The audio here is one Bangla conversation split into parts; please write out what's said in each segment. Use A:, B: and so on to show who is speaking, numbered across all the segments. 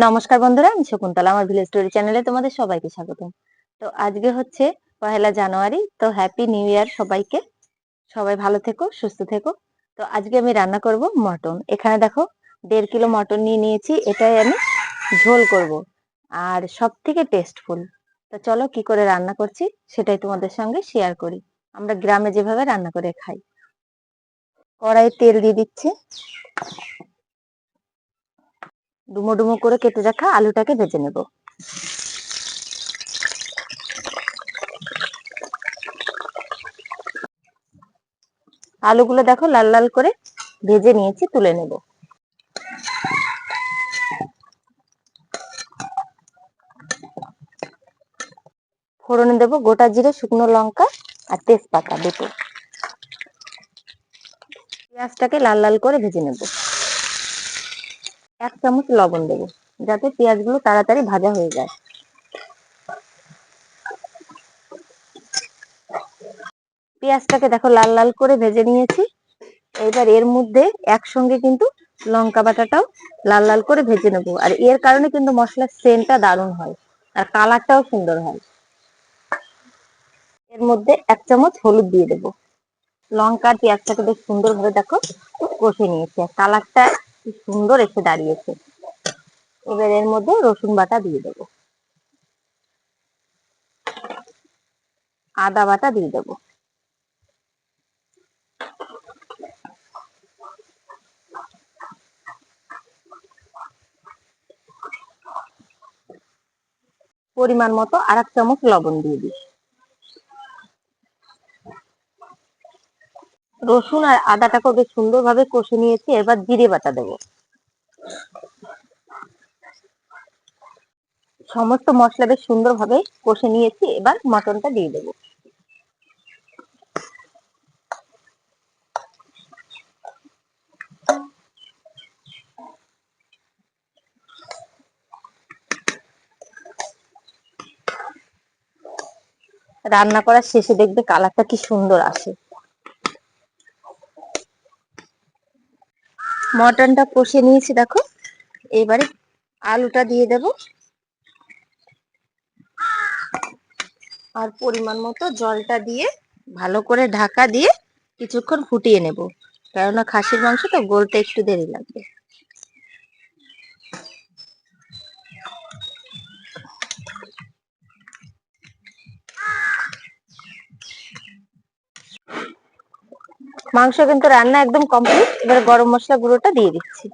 A: নমস্কার বন্ধুরা, আমি শকুন্তলা, আমার ভিলেজ স্টোরি চ্যানেলে তোমাদের সবাইকে স্বাগতম। তো আজকে হচ্ছে পহেলা জানুয়ারি, তো হ্যাপি নিউ ইয়ার সবাইকে। সবাই ভালো থেকো, সুস্থ থেকো। তো আজকে আমি রান্না করব মটন। এখানে দেখো, দেড় কিলো মটন নিয়ে নিয়েছি, এটাই আমি ঝোল করব। আর সব থেকে টেস্টফুল তো চলো কি করে রান্না করছি, সেটাই তোমাদের সঙ্গে শেয়ার করি। আমরা গ্রামে যেভাবে রান্না করে খাই। কড়াই তেল দিয়ে দিচ্ছি। ডুমো ডুমো করে কেটে রাখা আলুটাকে ভেজে নেব। আলুগুলো দেখো লাল লাল করে ভেজে নিয়েছি, তুলে নেব। ফোড়নে দেব গোটা জিরে, শুকনো লঙ্কা আর তেজপাতা দুটো। পেঁয়াজটাকে লাল লাল করে ভেজে নেব। এক চামচ লবণ দেবো, যাতে পেঁয়াজগুলো তাড়াতাড়ি ভাজা হয়ে যায়। পেঁয়াজটাকে দেখো লাল লাল করে ভেজে নিয়েছি। এবার এর মধ্যে একসঙ্গে কিন্তু লঙ্কা বাটাটাও লাল লাল করে ভেজে নেব। আর এর কারণে কিন্তু মশলার সেন্টটা দারুণ হয় আর কালারটাও সুন্দর হয়। এর মধ্যে এক চামচ হলুদ দিয়ে দেবো। লঙ্কা পেঁয়াজটাকে বেশ সুন্দর ভাবে দেখো কষে নিয়েছি। আর কালারটা কি সুন্দর এসে দাঁড়িয়েছে। এবার এর মধ্যে রসুন বাটা দিয়ে দেব। আদা বাটা দিয়ে দেব। পরিমাণ মতো আর এক চামচ লবণ দিয়ে দিই রসুন আর আদাটাকে বেশ সুন্দরভাবে কষে নিয়েছি, এবার জিরে বাটা দেবো। সমস্ত মশলা বেশ সুন্দরভাবে কষে নিয়েছি, এবার মটনটা দিয়ে দেবো। রান্না করার শেষে দেখবে কালারটা কি সুন্দর আসে। মটনটা কষে নিয়েছি, দেখো। এবারে আলুটা দিয়ে দেব। আর পরিমাণ মতো জলটা দিয়ে ভালো করে ঢাকা দিয়ে কিছুক্ষণ ফুটিয়ে নেব। কেননা খাসির মাংস তো গলতে একটু দেরি লাগবে। মাংস কিন্তু রান্না একদম কমপ্লিট এবার গরম মশলা গুঁড়োটা দিয়ে দিচ্ছি।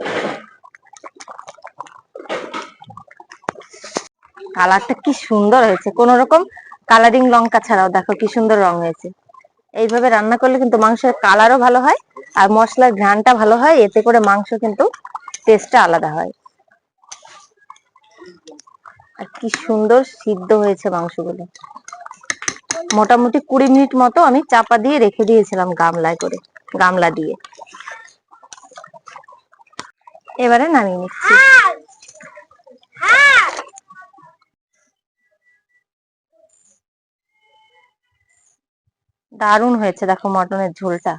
A: কালারটা কি সুন্দর হয়েছে। কোন রকম কালারিং লঙ্কা ছাড়াও দেখো কি সুন্দর রং হয়েছে। এইভাবে রান্না করলে কিন্তু মাংসের কালারও ভালো হয় আর মশলার ঘ্রানটা ভালো হয়। এতে করে মাংস কিন্তু টেস্টটা আলাদা হয়। আর কি সুন্দর সিদ্ধ হয়েছে মাংসগুলো। মোটামুটি কুড়ি মিনিট মতো আমি চাপা দিয়ে রেখে দিয়েছিলাম গামলায় করে, গামলা দিয়ে। এবারে নামিয়ে নিচ্ছি। দারুণ হয়েছে দেখো মটনের ঝোলটা।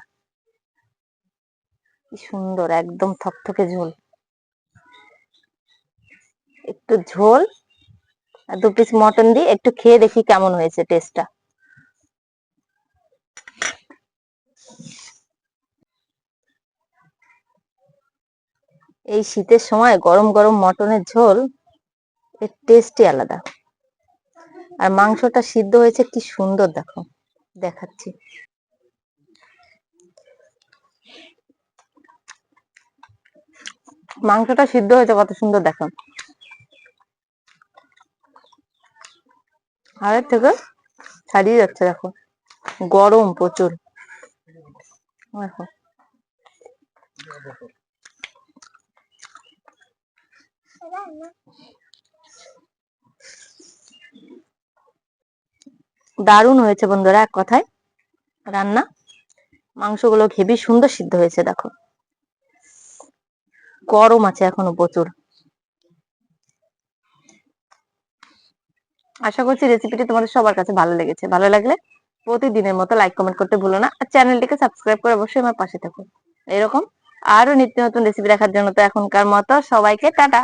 A: কি সুন্দর, একদম থকথকে ঝোল। একটু ঝোল দু পিস মটন দিয়ে একটু খেয়ে দেখি কেমন হয়েছে টেস্টটা এই শীতের সময় গরম গরম মটনের ঝোল, এর টেস্টই আলাদা। আর মাংসটা সিদ্ধ হয়েছে, কি সুন্দর দেখো, দেখাচ্ছি। মাংসটা সিদ্ধ হয়েছে, কত সুন্দর দেখো। আগের থেকে ছাড়িয়ে যাচ্ছে দেখো, গরম প্রচুর। দেখো। দারুণ হয়েছে বন্ধুরা এক কথায়। রান্না। মাংসগুলো হেবি সুন্দর সিদ্ধ হয়েছে, দেখো। গরম আছে এখনও প্রচুর। আশা করছি রেসিপিটি তোমাদের সবার কাছে ভালো লেগেছে। ভালো লাগলে প্রতিদিনের মতো লাইক কমেন্ট করতে ভুলো না। আর চ্যানেলটিকে সাবস্ক্রাইব করে অবশ্যই আমার পাশে থাকো। এরকম আরও নিত্য নতুন রেসিপি দেখার জন্য তো এখনকার মতো সবাইকে টাটা।